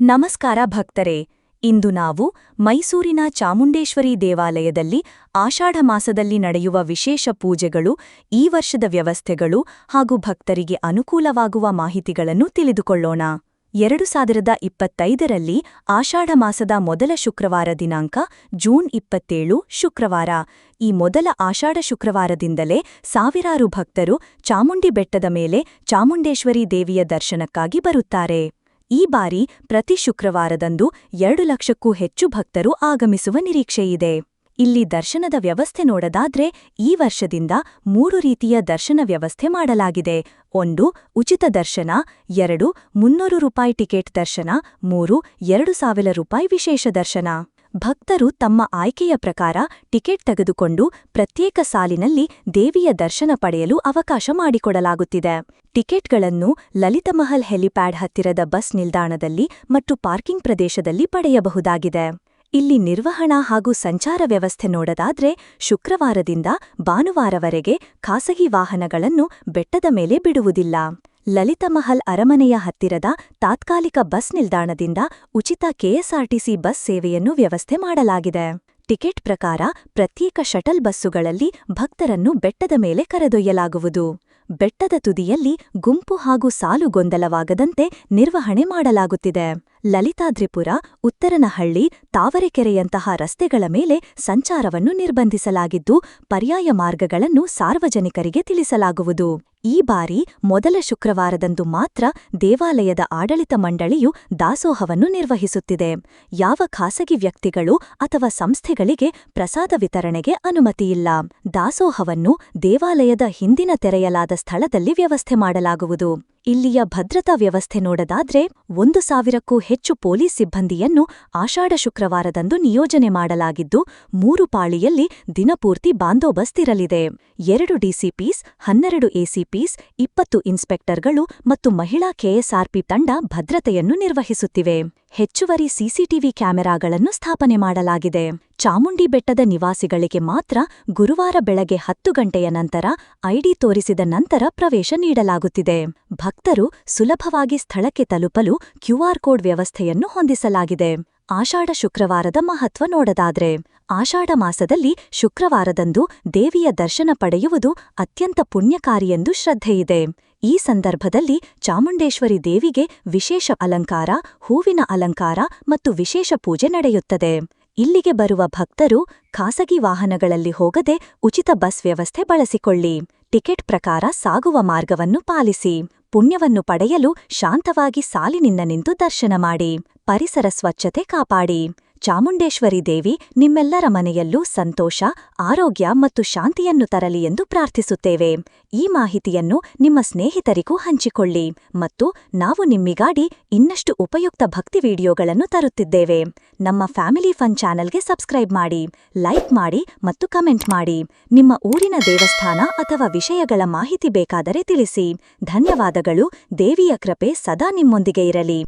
ನಮಸ್ಕಾರ ಭಕ್ತರೇ, ಇಂದು ನಾವು ಮೈಸೂರಿನ ಚಾಮುಂಡೇಶ್ವರಿ ದೇವಾಲಯದಲ್ಲಿ ಆಷಾಢ ಮಾಸದಲ್ಲಿ ನಡೆಯುವ ವಿಶೇಷ ಪೂಜೆಗಳು, ಈ ವರ್ಷದ ವ್ಯವಸ್ಥೆಗಳು ಹಾಗೂ ಭಕ್ತರಿಗೆ ಅನುಕೂಲವಾಗುವ ಮಾಹಿತಿಗಳನ್ನು ತಿಳಿದುಕೊಳ್ಳೋಣ. ಎರಡು ಸಾವಿರದ ಇಪ್ಪತ್ತೈದರಲ್ಲಿ ಆಷಾಢ ಮಾಸದ ಮೊದಲ ಶುಕ್ರವಾರ ದಿನಾಂಕ ಜೂನ್ ಇಪ್ಪತ್ತೇಳು, ಶುಕ್ರವಾರ. ಈ ಮೊದಲ ಆಷಾಢ ಶುಕ್ರವಾರದಿಂದಲೇ ಸಾವಿರಾರು ಭಕ್ತರು ಚಾಮುಂಡಿ ಬೆಟ್ಟದ ಮೇಲೆ ಚಾಮುಂಡೇಶ್ವರಿ ದೇವಿಯ ದರ್ಶನಕ್ಕಾಗಿ ಬರುತ್ತಾರೆ. ಈ ಬಾರಿ ಪ್ರತಿ ಶುಕ್ರವಾರದಂದು ಎರಡು ಲಕ್ಷಕ್ಕೂ ಹೆಚ್ಚು ಭಕ್ತರು ಆಗಮಿಸುವ ನಿರೀಕ್ಷೆಯಿದೆ. ಇಲ್ಲಿ ದರ್ಶನದ ವ್ಯವಸ್ಥೆ ನೋಡದಾದ್ರೆ ಈ ವರ್ಷದಿಂದ ಮೂರು ರೀತಿಯ ದರ್ಶನ ವ್ಯವಸ್ಥೆ ಮಾಡಲಾಗಿದೆ. ಒಂದು, ಉಚಿತ ದರ್ಶನ, ಎರಡು, ಮುನ್ನೂರು ರೂಪಾಯಿ ಟಿಕೆಟ್ ದರ್ಶನ, ಮೂರು, ಎರಡು ಸಾವಿರ ರೂಪಾಯಿ ವಿಶೇಷ ದರ್ಶನ. ಭಕ್ತರು ತಮ್ಮ ಆಯ್ಕೆಯ ಪ್ರಕಾರ ಟಿಕೆಟ್ ತೆಗೆದುಕೊಂಡು ಪ್ರತ್ಯೇಕ ಸಾಲಿನಲ್ಲಿ ದೇವಿಯ ದರ್ಶನ ಪಡೆಯಲು ಅವಕಾಶ ಮಾಡಿಕೊಡಲಾಗುತ್ತಿದೆ. ಟಿಕೆಟ್ಗಳನ್ನು ಲಲಿತಮಹಲ್ ಹೆಲಿಪ್ಯಾಡ್ ಹತ್ತಿರದ ಬಸ್ ನಿಲ್ದಾಣದಲ್ಲಿ ಮತ್ತು ಪಾರ್ಕಿಂಗ್ ಪ್ರದೇಶದಲ್ಲಿ ಪಡೆಯಬಹುದಾಗಿದೆ. ಇಲ್ಲಿ ನಿರ್ವಹಣಾ ಹಾಗೂ ಸಂಚಾರ ವ್ಯವಸ್ಥೆ ನೋಡದಾದ್ರೆ ಶುಕ್ರವಾರದಿಂದ ಭಾನುವಾರವರೆಗೆ ಖಾಸಗಿ ವಾಹನಗಳನ್ನು ಬೆಟ್ಟದ ಮೇಲೆ ಬಿಡುವುದಿಲ್ಲ. ಲಲಿತಮಹಲ್ ಅರಮನೆಯ ಹತ್ತಿರದ ತಾತ್ಕಾಲಿಕ ಬಸ್ ನಿಲ್ದಾಣದಿಂದ ಉಚಿತ ಕೆಎಸ್ಆರ್ಟಿಸಿ ಬಸ್ ಸೇವೆಯನ್ನು ವ್ಯವಸ್ಥೆ ಮಾಡಲಾಗಿದೆ. ಟಿಕೆಟ್ ಪ್ರಕಾರ ಪ್ರತ್ಯೇಕ ಶಟಲ್ ಬಸ್ಸುಗಳಲ್ಲಿ ಭಕ್ತರನ್ನು ಬೆಟ್ಟದ ಮೇಲೆ ಕರೆದೊಯ್ಯಲಾಗುವುದು. ಬೆಟ್ಟದ ತುದಿಯಲ್ಲಿ ಗುಂಪು ಹಾಗೂ ಸಾಲು ಗೊಂದಲವಾಗದಂತೆ ನಿರ್ವಹಣೆ ಮಾಡಲಾಗುತ್ತಿದೆ. ಲಲಿತಾದ್ರಿಪುರ ಉತ್ತರನಹಳ್ಳಿ, ತಾವರೆಕೆರೆಯಂತಹ ರಸ್ತೆಗಳ ಮೇಲೆ ಸಂಚಾರವನ್ನು ನಿರ್ಬಂಧಿಸಲಾಗಿದ್ದು, ಪರ್ಯಾಯ ಮಾರ್ಗಗಳನ್ನು ಸಾರ್ವಜನಿಕರಿಗೆ ತಿಳಿಸಲಾಗುವುದು. ಈ ಬಾರಿ ಮೊದಲ ಶುಕ್ರವಾರದಂದು ಮಾತ್ರ ದೇವಾಲಯದ ಆಡಳಿತ ಮಂಡಳಿಯು ದಾಸೋಹವನ್ನು ನಿರ್ವಹಿಸುತ್ತಿದೆ. ಯಾವ ಖಾಸಗಿ ವ್ಯಕ್ತಿಗಳು ಅಥವಾ ಸಂಸ್ಥೆಗಳಿಗೆ ಪ್ರಸಾದ ವಿತರಣೆಗೆ ಅನುಮತಿಯಿಲ್ಲ. ದಾಸೋಹವನ್ನು ದೇವಾಲಯದ ಹಿಂದಿನ ತೆರೆಯಲಾದ ಸ್ಥಳದಲ್ಲಿ ವ್ಯವಸ್ಥೆ ಮಾಡಲಾಗುವುದು. ಇಲ್ಲಿಯ ಭದ್ರತಾ ವ್ಯವಸ್ಥೆ ನೋಡದಾದ್ರೆ ಒಂದು ಸಾವಿರಕ್ಕೂ ಹೆಚ್ಚು ಪೊಲೀಸ್ ಸಿಬ್ಬಂದಿಯನ್ನು ಆಷಾಢ ಶುಕ್ರವಾರದಂದು ನಿಯೋಜನೆ ಮಾಡಲಾಗಿದ್ದು, ಮೂರು ಪಾಳಿಯಲ್ಲಿ ದಿನಪೂರ್ತಿ ಬಾಂದೋಬಸ್ತ್ ಇರಲಿದೆ. ಎರಡು ಡಿಸಿಪಿಸ್ ಹನ್ನೆರಡು ಎಸಿಪಿಸ್ ಇಪ್ಪತ್ತು ಇನ್ಸ್ಪೆಕ್ಟರ್ಗಳು ಮತ್ತು ಮಹಿಳಾ ಕೆಎಸ್ಆರ್ಪಿ ತಂಡ ಭದ್ರತೆಯನ್ನು ನಿರ್ವಹಿಸುತ್ತಿವೆ. ಹೆಚ್ಚುವರಿ ಸಿಸಿಟಿವಿ ಕ್ಯಾಮೆರಾಗಳನ್ನು ಸ್ಥಾಪನೆ ಮಾಡಲಾಗಿದೆ. ಚಾಮುಂಡಿ ಬೆಟ್ಟದ ನಿವಾಸಿಗಳಿಗೆ ಮಾತ್ರ ಗುರುವಾರ ಬೆಳಗ್ಗೆ ಹತ್ತು ಗಂಟೆಯ ನಂತರ ಐಡಿ ತೋರಿಸಿದ ನಂತರ ಪ್ರವೇಶ ನೀಡಲಾಗುತ್ತಿದೆ. ಭಕ್ತರು ಸುಲಭವಾಗಿ ಸ್ಥಳಕ್ಕೆ ತಲುಪಲು ಕ್ಯೂಆರ್ ಕೋಡ್ ವ್ಯವಸ್ಥೆಯನ್ನು ಹೊಂದಿಸಲಾಗಿದೆ. ಆಷಾಢ ಶುಕ್ರವಾರದ ಮಹತ್ವ ನೋಡದಾದ್ರೆ, ಆಷಾಢ ಮಾಸದಲ್ಲಿ ಶುಕ್ರವಾರದಂದು ದೇವಿಯ ದರ್ಶನ ಪಡೆಯುವುದು ಅತ್ಯಂತ ಪುಣ್ಯಕಾರಿಯೆಂದು ಶ್ರದ್ಧೆಯಿದೆ ಈ ಸಂದರ್ಭದಲ್ಲಿ ಚಾಮುಂಡೇಶ್ವರಿ ದೇವಿಗೆ ವಿಶೇಷ ಅಲಂಕಾರ, ಹೂವಿನ ಅಲಂಕಾರ ಮತ್ತು ವಿಶೇಷ ಪೂಜೆ ನಡೆಯುತ್ತದೆ. ಇಲ್ಲಿಗೆ ಬರುವ ಭಕ್ತರು ಖಾಸಗಿ ವಾಹನಗಳಲ್ಲಿ ಹೋಗದೆ ಉಚಿತ ಬಸ್ ವ್ಯವಸ್ಥೆ ಬಳಸಿಕೊಳ್ಳಿ. ಟಿಕೆಟ್ ಪ್ರಕಾರ ಸಾಗುವ ಮಾರ್ಗವನ್ನು ಪಾಲಿಸಿ. ಪುಣ್ಯವನ್ನು ಪಡೆಯಲು ಶಾಂತವಾಗಿ ಸಾಲಿನಿಂದ ನಿಂತು ದರ್ಶನ ಮಾಡಿ. ಪರಿಸರ ಸ್ವಚ್ಛತೆ ಕಾಪಾಡಿ. ಚಾಮುಂಡೇಶ್ವರಿ ದೇವಿ ನಿಮ್ಮೆಲ್ಲರ ಮನೆಯಲ್ಲೂ ಸಂತೋಷ, ಆರೋಗ್ಯ ಮತ್ತು ಶಾಂತಿಯನ್ನು ತರಲಿ ಎಂದು ಪ್ರಾರ್ಥಿಸುತ್ತೇವೆ. ಈ ಮಾಹಿತಿಯನ್ನು ನಿಮ್ಮ ಸ್ನೇಹಿತರಿಗೂ ಹಂಚಿಕೊಳ್ಳಿ ಮತ್ತು ನಾವು ನಿಮ್ಮಿಗಾಡಿ ಇನ್ನಷ್ಟು ಉಪಯುಕ್ತ ಭಕ್ತಿ ವಿಡಿಯೋಗಳನ್ನು ತರುತ್ತಿದ್ದೇವೆ. ನಮ್ಮ ಫ್ಯಾಮಿಲಿ ಫನ್ ಚಾನೆಲ್ಗೆ ಸಬ್ಸ್ಕ್ರೈಬ್ ಮಾಡಿ, ಲೈಕ್ ಮಾಡಿ ಮತ್ತು ಕಮೆಂಟ್ ಮಾಡಿ. ನಿಮ್ಮ ಊರಿನ ದೇವಸ್ಥಾನ ಅಥವಾ ವಿಷಯಗಳ ಮಾಹಿತಿ ಬೇಕಾದರೆ ತಿಳಿಸಿ. ಧನ್ಯವಾದಗಳು. ದೇವಿಯ ಕೃಪೆ ಸದಾ ನಿಮ್ಮೊಂದಿಗೆ ಇರಲಿ.